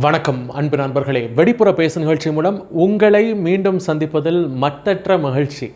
வணக்கம் அன்பு நண்பர்களே. வெடிப்புற பேசு நிகழ்ச்சி மூலம் உங்களை மீண்டும் சந்திப்பதில் மட்டற்ற மகிழ்ச்சி.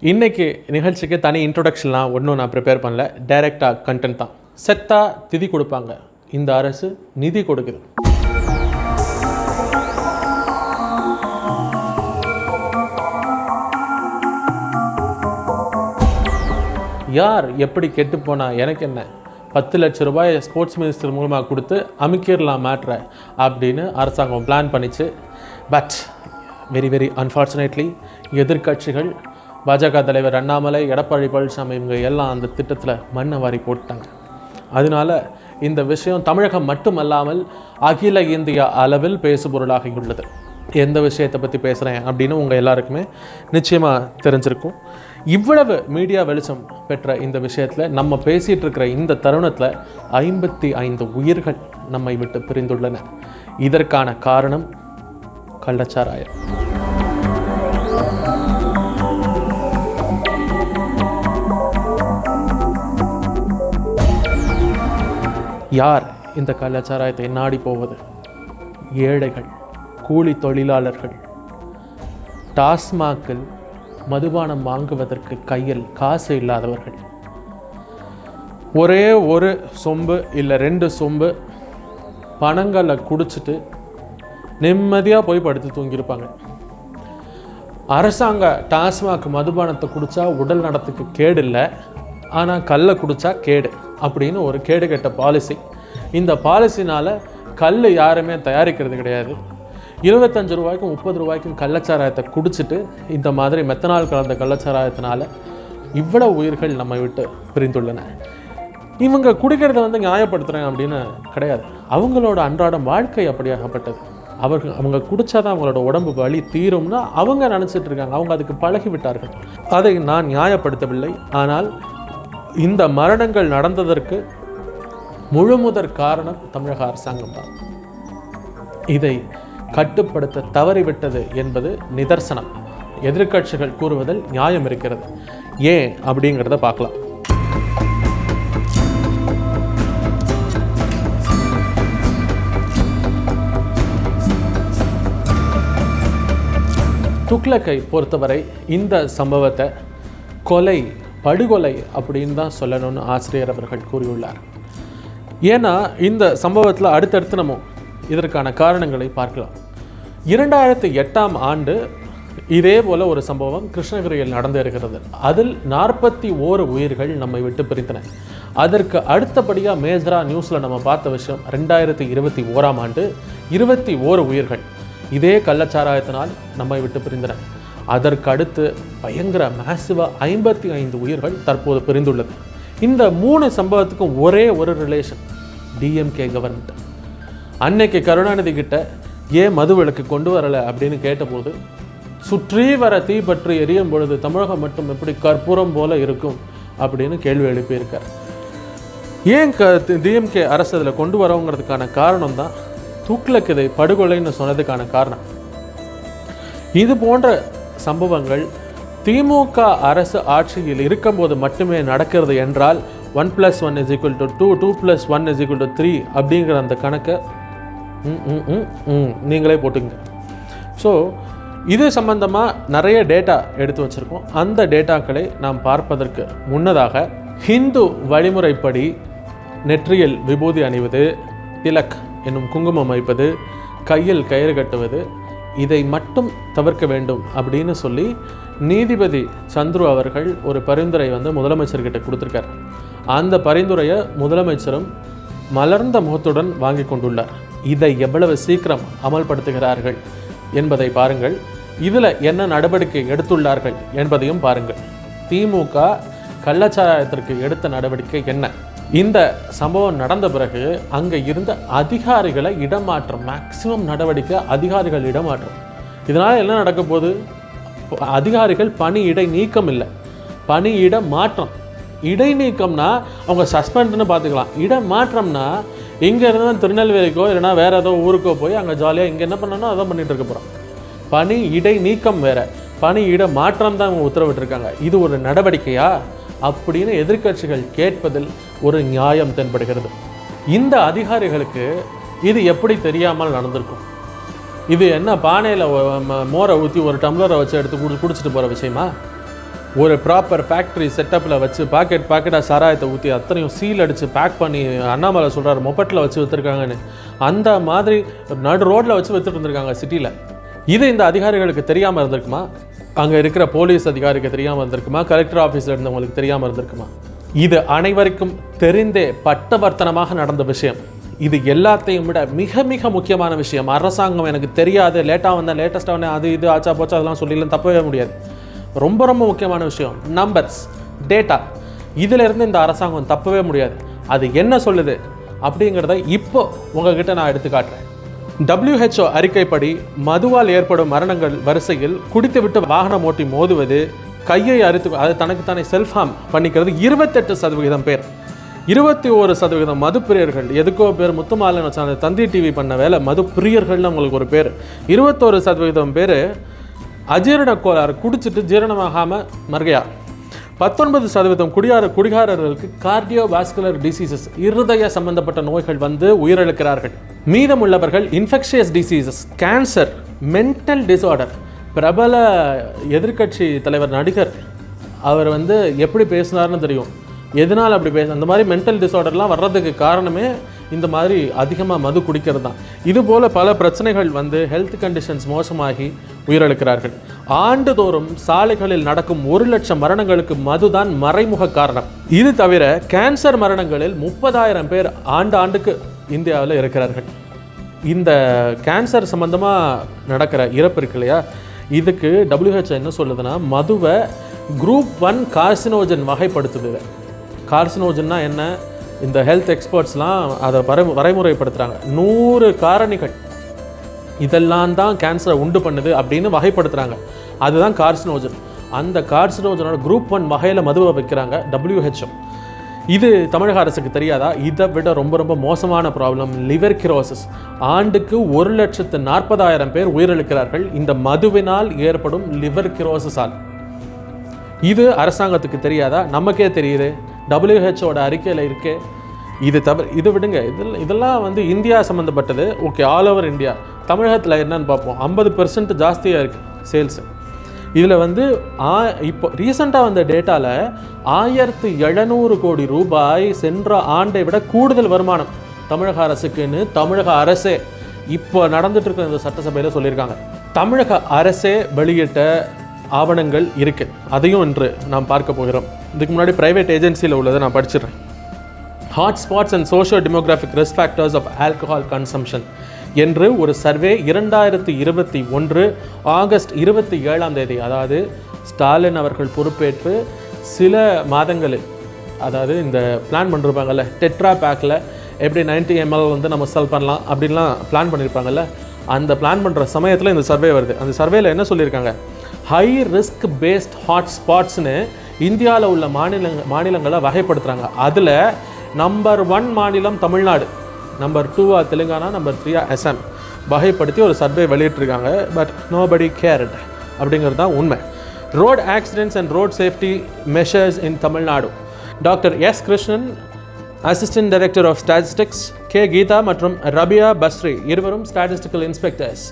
இன்றைக்கி நிகழ்ச்சிக்கு தனி இன்ட்ரொடக்ஷன்லாம் ஒன்றும் நான் ப்ரிப்பேர் பண்ணல. டைரெக்டாக கண்டென்ட் தான். செத்தா திதி கொடுப்பாங்க. இந்த அரசு நிதி கொடுக்குது. யார் எப்படி கெட்டு போனா எனக்கு என்ன? பத்து லட்ச ரூபாய் ஸ்போர்ட்ஸ் மினிஸ்டர் மூலமாக கொடுத்து அமுக்கிடலாம் மேட்ரை அப்படின்னு அரசாங்கம் பிளான் பண்ணிச்சு. பட் வெரி வெரி அன்ஃபார்ச்சுனேட்லி எதிர்க்கட்சிகள் பாஜக தலைவர் அண்ணாமலை எடப்பாடி பழனிசாமி இவங்க எல்லாம் அந்த திட்டத்தில் மண்ணை வாரி போட்டாங்க அதனால இந்த விஷயம் தமிழகம் மட்டுமல்லாமல் அகில இந்திய அளவில் பேசுபொருளாகியுள்ளது. எந்த விஷயத்தை பற்றி பேசுகிறேன் அப்படின்னு உங்கள் எல்லாருக்குமே நிச்சயமாக தெரிஞ்சிருக்கும். இவ்வளவு மீடியா வெளிச்சம் பெற்ற இந்த விஷயத்தில் நம்ம பேசிகிட்டு இருக்கிற இந்த தருணத்தில் ஐம்பத்தி ஐந்து உயிர்கள் நம்மை விட்டு பிரிந்துள்ளன இதற்கான காரணம் கள்ளச்சாராயம். யார் இந்த கள்ளச்சாராயத்தை நாடி போவது? ஏழைகள் கூலி தொழிலாளர்கள். டாஸ்மாகில் மதுபானம் வாங்குவதற்கு கையில் காசு இல்லாதவர்கள். ஒரே ஒரு சொம்பு இல்லை ரெண்டு சொம்பு பணங்களை குடிச்சிட்டு நிம்மதியாக போய் படுத்து தூங்கியிருப்பாங்க. அரசாங்க டாஸ்மாக் மதுபானத்தை குடித்தா உடல் நடத்துக்கு கேடு இல்லை ஆனால் கல்லை குடித்தா கேடு அப்படின்னு ஒரு கேடு கெட்ட பாலிசி. இந்த பாலிசினால் கல் யாருமே தயாரிக்கிறது கிடையாது. இருபத்தஞ்சு ரூபாய்க்கும் முப்பது ரூபாய்க்கும் கள்ளச்சாராயத்தை குடிச்சிட்டு இந்த மாதிரி மெத்தனால் கலந்த கள்ளச்சாராயத்தினால இவ்வளவு உயிர்கள் நம்ம விட்டு பிரிந்துள்ளன. இவங்க குடிக்கிறத வந்து நியாயப்படுத்துகிறேன் அப்படின்னு கிடையாது. அவங்களோட அன்றாடம் வாழ்க்கை அப்படியாகப்பட்டது. அவர்கள் அவங்க குடிச்சாதான் அவங்களோட உடம்பு வலி தீரும்னு அவங்க நினச்சிட்டு இருக்காங்க. அவங்க அதுக்கு பழகி விட்டார்கள் அதை நான் நியாயப்படுத்தவில்லை. ஆனால் இந்த மரணங்கள் நடந்ததற்கு முழுமுதற் காரணம் தமிழக அரசாங்கம் தான். இதை கட்டுப்படுத்த தவறிவிட்டது என்பது நிதர்சனம். எதிர்க்கட்சிகள் கூறுவதில் நியாயம் இருக்கிறது. ஏன் அப்படிங்கிறத பார்க்கலாம். துக்ளக்கை பொறுத்தவரை இந்த சம்பவத்தை கொலை படுகொலை அப்படின்னு தான் சொல்லணும்னு ஆசிரியர் அவர்கள் கூறியுள்ளார். ஏன்னா இந்த சம்பவத்தில் அடுத்தடுத்து நம்ம இதற்கான காரணங்களை பார்க்கலாம். இரண்டாயிரத்தி எட்டாம் ஆண்டு இதே போல ஒரு சம்பவம் கிருஷ்ணகிரியில் நடந்து இருக்கிறது அதில் நாற்பத்தி ஓரு உயிர்கள் நம்மை விட்டு பிரித்தன. அதற்கு அடுத்தபடியாக மேஜரா நியூஸில் நம்ம பார்த்த விஷயம் ரெண்டாயிரத்தி இருபத்தி ஓராம் ஆண்டு இருபத்தி ஓரு உயிர்கள் இதே கள்ளச்சாராயத்தினால் நம்மை விட்டு பிரிந்தன. அதற்கு அடுத்து பயங்கர மேசிவா ஐம்பத்தி ஐந்து உயிர்கள் தற்போது பிரிந்துள்ளது. இந்த மூணு சம்பவத்துக்கும் ஒரே ஒரு ரிலேஷன் டிஎம்கே கவர்மெண்ட் அன்னைக்கு கருணாநிதி கிட்ட ஏன் மது விளக்கு கொண்டு வரலை அப்படின்னு கேட்டபோது சுற்றி வர தீ பற்றி எரியும் பொழுது தமிழகம் மட்டும் எப்படி கற்பூரம் போல இருக்கும்? அப்படின்னு கேள்வி எழுப்பியிருக்கார். ஏன் க டிஎம்கே அரசு அதில் கொண்டு வரோங்கிறதுக்கான காரணம் தான் தூக்கிலக்குதை படுகொலைன்னு சொன்னதுக்கான காரணம். இது போன்ற சம்பவங்கள் திமுக அரசு ஆட்சியில் இருக்கும்போது மட்டுமே நடக்கிறது என்றால் one plus one is equal to two two plus one is equal to three அப்படிங்கிற அந்த கணக்கை நீங்களே போட்டுங்க ஸோ இது சம்பந்தமாக நிறைய டேட்டா எடுத்து வச்சுருக்கோம். அந்த டேட்டாக்களை நாம் பார்ப்பதற்கு முன்னதாக ஹிந்து வழிமுறைப்படி நெற்றியில் விபூதி அணிவது திலக் என்னும் குங்குமம் வைப்பது கையில் கயிறு கட்டுவது இதை மட்டும் தவிர்க்க வேண்டும் அப்படின்னு சொல்லி நீதிபதி சந்துரு அவர்கள் ஒரு பரிந்துரை வந்து முதலமைச்சர்கிட்ட கொடுத்துருக்கார். அந்த பரிந்துரையை முதலமைச்சரும் மலர்ந்த முகத்துடன் வாங்கி கொண்டுள்ளார். இதை எவ்வளவு சீக்கிரம் அமல்படுத்துகிறார்கள் என்பதை பாருங்கள். இதில் என்ன நடவடிக்கை எடுத்துள்ளார்கள் என்பதையும் பாருங்கள். திமுக கள்ளச்சாராயத்திற்கு எடுத்த நடவடிக்கை என்ன? இந்த சம்பவம் நடந்த பிறகு அங்கே இருந்த அதிகாரிகளை இடமாற்றம் மேக்சிமம் நடவடிக்கை அதிகாரிகள் இடமாற்றம். இதனால் என்ன நடக்க போகுது? அதிகாரிகள் பணியிடை நீக்கம் இல்லை. பணியிட மாற்றம். இடைநீக்கம்னா அவங்க சஸ்பெண்ட்னு பார்த்துக்கலாம். இட மாற்றம்னா இங்கே இருந்தால் திருநெல்வேலிக்கோ இல்லைனா வேறு ஏதோ ஊருக்கோ போய் அங்கே ஜாலியாக இங்கே என்ன பண்ணணும் அதான் பண்ணிகிட்டு இருக்க போகிறோம் பணி இடை நீக்கம் வேறு. பணி இட மாற்றம் தான் அவங்க உத்தரவிட்டிருக்காங்க. இது ஒரு நடவடிக்கையா? அப்படின்னு எதிர்க்கட்சிகள் கேட்பதில் ஒரு நியாயம் தென்படுகிறது. இந்த அதிகாரிகளுக்கு இது எப்படி தெரியாமல் நடந்திருக்கும்? இது என்ன பானையில் மோரை ஊற்றி ஒரு டம்ளரை வச்சு எடுத்து குடி குடிச்சிட்டு போகிற விஷயமா? ஒரு ப்ராப்பர் ஃபேக்ட்ரி செட்டப்பில் வச்சு பாக்கெட் பாக்கெட்டாக சாராயத்தை ஊற்றி அத்தனையும் சீல் அடித்து பேக் பண்ணி அண்ணாமலை சொல்கிறார் மொப்பட்டில் வச்சு விற்றுருக்காங்கன்னு அந்த மாதிரி நடு ரோட்டில் வச்சு விற்றுட்டு இருந்திருக்காங்க சிட்டியில் இது இந்த அதிகாரிகளுக்கு தெரியாமல் இருந்திருக்குமா? அங்கே இருக்கிற போலீஸ் அதிகாரிக்கு தெரியாமல் இருந்திருக்குமா? கலெக்டர் ஆஃபீஸில் இருந்தவங்களுக்கு தெரியாமல் இருந்திருக்குமா? இது அனைவருக்கும் தெரிந்தே பட்டவர்த்தனமாக நடந்த விஷயம். இது எல்லாத்தையும் விட மிக மிக முக்கியமான விஷயம். அரசாங்கம் எனக்கு தெரியாது. லேட்டாக வந்தேன் லேட்டஸ்ட்டாக வந்தேன். அது இது ஆச்சா போச்சா அதெல்லாம் சொல்லிடலாம். தப்பவே முடியாது. ரொம்ப ரொம்ப முக்கியமான விஷயம். நம்பர்ஸ் டேட்டா இதிலிருந்து இந்த அரசாங்கம் தப்பவே முடியாது. அது என்ன சொல்லுது? அப்படிங்கிறத இப்போ உங்ககிட்ட நான் எடுத்து காட்டுறேன். டபிள்யூஹெச்ஓ அறிக்கைப்படி மதுவால் ஏற்படும் மரணங்கள் வரிசையில் குடித்துவிட்டு வாகனம் ஓட்டி மோதுவது கையை அறுத்து அது தனக்குத்தானே செல்ஃப் ஹார்ம் பண்ணிக்கிறது இருபத்தெட்டு சதவிகிதம் பேர். இருபத்தி ஒரு சதவீதம் மது பிரியர்கள் எதுக்கோ பேர் முத்துமாலன் வச்ச அந்த தந்தி டிவி பண்ண வேலை மது பிரியர்கள்னு அவங்களுக்கு ஒரு பேர். இருபத்தோரு சதவீதம் பேர் அஜீரண கோளாறு குடிச்சிட்டு ஜீரணமாகாமல் மறுகையா பத்தொன்பது சதவீதம் குடியார குடிகாரர்களுக்கு கார்டியோ வாஸ்குலர் டிசீசஸ் இருதய சம்பந்தப்பட்ட நோய்கள் வந்து உயிரிழக்கிறார்கள். மீதமுள்ளவர்கள் infectious diseases cancer mental disorder பிரபல எதிர்க்கட்சி தலைவர் நடிகர் அவர் வந்து எப்படி பேசினார்னு தெரியும். எதனால் அப்படி பேச அந்த மாதிரி மென்டல் டிசார்டர்லாம் வர்றதுக்கு காரணமே இந்த மாதிரி அதிகமாக மது குடிக்கிறது தான் இதுபோல் பல பிரச்சனைகள் வந்து ஹெல்த் கண்டிஷன்ஸ் மோசமாகி உயிரிழக்கிறார்கள். ஆண்டுதோறும் சாலைகளில் நடக்கும் ஒரு லட்சம் மரணங்களுக்கு மதுதான் மறைமுக காரணம். இது தவிர கேன்சர் மரணங்களில் முப்பதாயிரம் பேர் ஆண்டு ஆண்டுக்கு இந்தியாவில் இருக்கிறார்கள். இந்த கேன்சர் சம்மந்தமாக நடக்கிற இறப்பு இருக்கு இல்லையா? இதுக்கு WHO என்ன சொல்லுதுன்னா மதுவை குரூப் ஒன் கார்சினோஜன் வகைப்படுத்துது. கார்சினோஜன்னா என்ன? இந்த ஹெல்த் எக்ஸ்பர்ட்ஸ்லாம் அதை வரை வரைமுறைப்படுத்துகிறாங்க நூறு காரணிகள். இதெல்லாம் தான் கேன்சரை உண்டு பண்ணுது அப்படின்னு வகைப்படுத்துகிறாங்க அதுதான் கார்சினோஜன் அந்த கார்சினோஜனோட குரூப் ஒன் வகையில் மதுவை வைக்கிறாங்க WHO இது தமிழக அரசுக்கு தெரியாதா? இதை விட ரொம்ப ரொம்ப மோசமான ப்ராப்ளம் லிவர் கிரோசிஸ் ஆண்டுக்கு ஒரு லட்சத்து நாற்பதாயிரம் பேர் உயிரிழக்கிறார்கள். இந்த மதுவினால் ஏற்படும் லிவர் கிரோசஸால் இது அரசாங்கத்துக்கு தெரியாதா? நமக்கே தெரியுது. டபிள்யூஹெச்ஓட அறிக்கையில் இருக்கே. இது தவிர இது விடுங்க. இதில் இதெல்லாம் வந்து இந்தியா சம்மந்தப்பட்டது ஓகே ஆல் ஓவர் இந்தியா தமிழகத்தில் என்னன்னு பார்ப்போம். ஐம்பது பெர்சன்ட் ஜாஸ்தியாக இருக்குது சேல்ஸு இதில் வந்து ஆ இப்போ ரீசண்டாக வந்த டேட்டாவில் ஆயிரத்து எழுநூறு கோடி ரூபாய் சென்ற ஆண்டை விட கூடுதல் வருமானம் தமிழக அரசுக்குன்னு தமிழக அரசே இப்போ நடந்துட்டு இருக்கிற இந்த சட்டசபையில் சொல்லியிருக்காங்க. தமிழக அரசே வெளியிட்ட ஆவணங்கள் இருக்குது அதையும் இன்று நாம் பார்க்க போகிறோம். இதுக்கு முன்னாடி ப்ரைவேட் ஏஜென்சியில் உள்ளதை நான் படிச்சிடுறேன். Hotspots and socio demographic risk factors of alcohol consumption என்று ஒரு சர்வே இரண்டாயிரத்தி இருபத்தி ஒன்று ஆகஸ்ட் இருபத்தி ஏழாம் தேதி அதாவது ஸ்டாலின் அவர்கள் பொறுப்பேற்று சில மாதங்களில் அதாவது இந்த பிளான் பண்ணிருப்பாங்கல்ல டெட்ரா பேக்கில் எப்படி 90 எம்எல் வந்து நம்ம செல் பண்ணலாம் அப்படின்லாம் பிளான் பண்ணியிருப்பாங்கல்ல அந்த பிளான் பண்ணுற சமயத்தில் இந்த சர்வே வருது. அந்த சர்வேயில் என்ன சொல்லியிருக்காங்க? ஹை ரிஸ்க் பேஸ்ட் ஹாட் ஸ்பாட்ஸ்னு இந்தியாவில் உள்ள மாநில மாநிலங்களை வகைப்படுத்துகிறாங்க அதில் நம்பர் ஒன் மாநிலம் தமிழ்நாடு. நம்பர் டூவா தெலுங்கானா நம்பர் த்ரீயா அசாம் வகைப்படுத்தி ஒரு சர்வே வெளியிட்டிருக்காங்க பட் நோபடி கேர்ட் அப்படிங்கிறது தான் உண்மை. Road accidents and road safety measures in Tamil Nadu. Doctor S Krishnan assistant director of statistics K Geetha மற்றும் ரபியா பஸ்ரி இருவரும் ஸ்டாட்டிஸ்டிக்கல் இன்ஸ்பெக்டர்ஸ்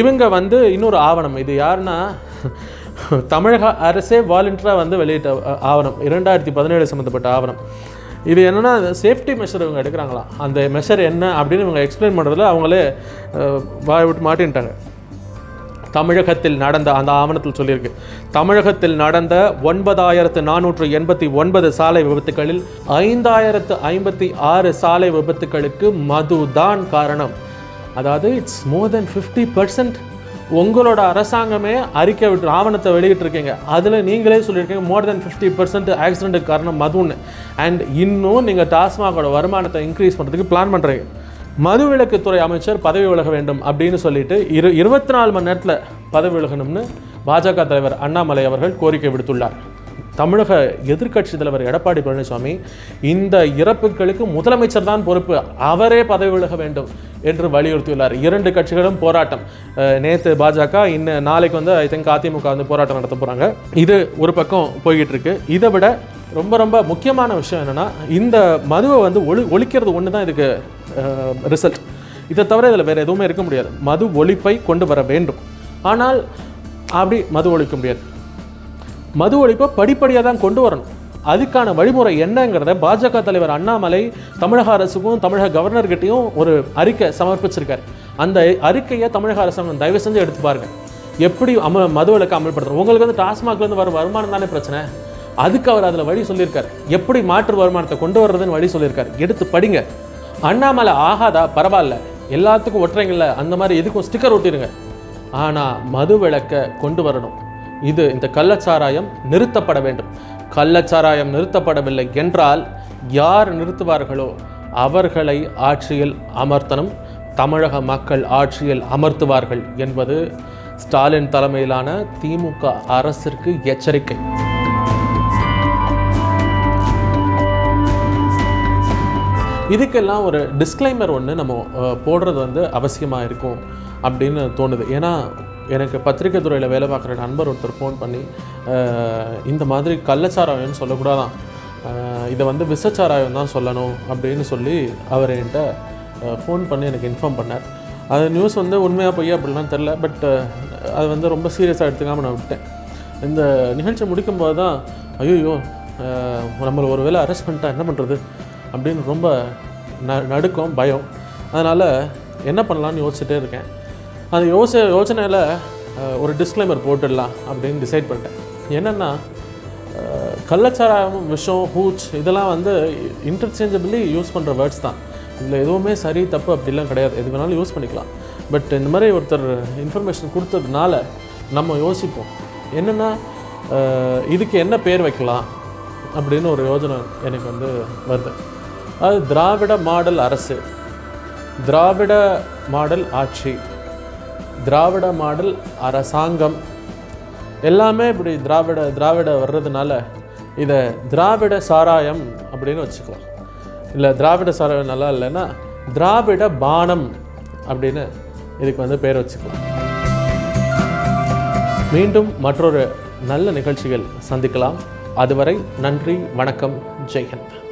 இவங்க வந்து இன்னொரு ஆவணம். இது யாருன்னா தமிழக அரசே வாலண்டியராக வந்து வெளியிட்ட ஆவணம். இரண்டாயிரத்தி பதினேழு சம்மந்தப்பட்ட ஆவணம். இது என்னென்னா சேஃப்டி மெஷர் இவங்க எடுக்கிறாங்களாம் அந்த மெஷர் என்ன அப்படின்னு இவங்க எக்ஸ்பிளைன் பண்ணுறதுல அவங்களே வாய் விட்டு மாட்டின்ட்டாங்க. தமிழகத்தில் நடந்த அந்த ஆவணத்தில் சொல்லியிருக்கு. தமிழகத்தில் நடந்த ஒன்பதாயிரத்து நானூற்று எண்பத்தி ஒன்பது சாலை விபத்துகளில் ஐந்தாயிரத்து ஐம்பத்தி ஆறு சாலை விபத்துகளுக்கு மதுதான் காரணம். அதாவது it's more than fifty percent உங்களோட அரசாங்கமே அறிக்கை விட்டு ஆவணத்தை வெளியிட்டிருக்கீங்க. அதில் நீங்களே சொல்லியிருக்கீங்க மோர் தென் ஃபிஃப்டி பர்சன்ட் ஆக்சிடென்ட்டுக்கு காரணம் மதுன்னு. அண்ட் இன்னும் நீங்கள் டாஸ்மாகோட வருமானத்தை இன்க்ரீஸ் பண்ணுறதுக்கு பிளான் பண்ணுறீங்க மதுவிலக்குத்துறை அமைச்சர் பதவி விலக வேண்டும் அப்படின்னு சொல்லிட்டு இரு இருபத்தி நாலு மணி நேரத்தில் பதவி விலகணும்னு பாஜக தலைவர் அண்ணாமலை அவர்கள் கோரிக்கை விடுத்துள்ளார். தமிழக எதிர்க்கட்சி தலைவர் எடப்பாடி பழனிசாமி இந்த இறப்புகளுக்கு முதலமைச்சர் தான் பொறுப்பு அவரே பதவி விலக வேண்டும் என்று வலியுறுத்தியுள்ளார். இரண்டு கட்சிகளும் போராட்டம். நேற்று நேத்து பாஜக இன்னும் நாளைக்கு வந்து ஐ திங்க் அதிமுக வந்து போராட்டம் நடத்த போகிறாங்க இது ஒரு பக்கம் போய்கிட்டு இருக்கு இதை விட ரொம்ப ரொம்ப முக்கியமான விஷயம் என்னென்னா இந்த மதுவை வந்து ஒளி ஒழிக்கிறது ஒன்று தான் இதுக்கு ரிசல்ட் இதை தவிர இதில் வேறு எதுவுமே இருக்க முடியாது. மது ஒழிப்பை கொண்டு வர வேண்டும். ஆனால் அப்படி மது ஒழிக்க முடியாது. மது ஒழிப்பை படிப்படியாக தான் கொண்டு வரணும். அதுக்கான வழிமுறை என்னங்கிறத பாஜக தலைவர் அண்ணாமலை தமிழக அரசுக்கும் தமிழக கவர்னர்கிட்டையும் ஒரு அறிக்கை சமர்ப்பிச்சிருக்கார். அந்த அறிக்கையை தமிழக அரசாங்கம் தயவு செஞ்சு எடுத்து பாருங்க. எப்படி அம மது விளக்கு அமல்படுத்துறோம் உங்களுக்கு வந்து டாஸ்மாக்லேருந்து வர வருமானம் தானே பிரச்சனை? அதுக்கு அவர் அதில் வழி சொல்லியிருக்கார். எப்படி மாற்று வருமானத்தை கொண்டு வர்றதுன்னு வழி சொல்லியிருக்காரு. எடுத்து படிங்க. அண்ணாமலை ஆகாதா? பரவாயில்ல. எல்லாத்துக்கும் ஒற்றைங்கள்ல அந்த மாதிரி எதுக்கும் ஸ்டிக்கர் ஒட்டிடுங்க ஆனால் மது விளக்கை கொண்டு வரணும். இது இந்த கள்ளச்சாராயம் நிறுத்தப்பட வேண்டும். கள்ளச்சாராயம் நிறுத்தப்படவில்லை என்றால் யார் நிறுத்துவார்களோ அவர்களை ஆட்சியில் அமர்த்தணும். தமிழக மக்கள் ஆட்சியில் அமர்த்துவார்கள் என்பது ஸ்டாலின் தலைமையிலான திமுக அரசிற்கு எச்சரிக்கை. இதுக்கெல்லாம் ஒரு டிஸ்க்ளைமர் ஒன்று நம்ம போடுறது வந்து அவசியமாக இருக்கும் அப்படின்னு தோணுது. ஏன்னா எனக்கு பத்திரிக்கை துறையில் வேலை பார்க்குற நண்பர் ஒருத்தர் ஃபோன் பண்ணி இந்த மாதிரி கள்ளச்சாராயம்னு சொல்லக்கூடாதான். இதை வந்து விசச்சாராயம் தான் சொல்லணும் அப்படின்னு சொல்லி அவர் என்கிட்ட ஃபோன் பண்ணி எனக்கு இன்ஃபார்ம் பண்ணார். அது நியூஸ் வந்து உண்மையாக பொய்யா அப்படிலாம் தெரில பட் அது வந்து ரொம்ப சீரியஸாக எடுத்துக்காமல் நான் விட்டேன். இந்த நிகழ்ச்சி முடிக்கும்போது தான் ஐயோ நம்மளை ஒரு வேளை அரெஸ்ட் பண்ணிட்டா என்ன பண்ணுறது அப்படின்னு ரொம்ப ந நடுக்கம் பயம். அதனால் என்ன பண்ணலான்னு யோசிச்சுட்டே இருக்கேன். அந்த யோச யோசனையில் ஒரு டிஸ்க்ளைமர் போட்டுடலாம் அப்படின்னு டிசைட் பண்ணிட்டேன். என்னென்னா கள்ளச்சாராயம் விஷம் ஹூச் இதெல்லாம் வந்து இன்டர்சேஞ்சபிளி யூஸ் பண்ணுற வேர்ட்ஸ் தான். இதில் எதுவுமே சரி தப்பு அப்படிலாம் கிடையாது. எது வேணாலும் யூஸ் பண்ணிக்கலாம். பட் இந்த மாதிரி ஒருத்தர் இன்ஃபர்மேஷன் கொடுத்ததுனால நம்ம யோசிப்போம். என்னென்னா இதுக்கு என்ன பேர் வைக்கலாம் அப்படின்னு ஒரு யோஜனை எனக்கு வந்து வருது. அது திராவிட மாடல் அரசு. திராவிட மாடல் ஆட்சி. திராவிட மாடல் அரசாங்கம். எல்லாமே இப்படி திராவிட திராவிட வர்றதுனால இதை திராவிட சாராயம் அப்படின்னு வச்சுக்கலாம். இல்லை திராவிட சாராயம் நல்லா இல்லைன்னா திராவிட பானம் அப்படின்னு இதுக்கு வந்து பேர் வச்சுக்கலாம். மீண்டும் மற்றொரு நல்ல நிகழ்ச்சிகள் சந்திக்கலாம். அதுவரை நன்றி வணக்கம் ஜெய்ஹந்த்.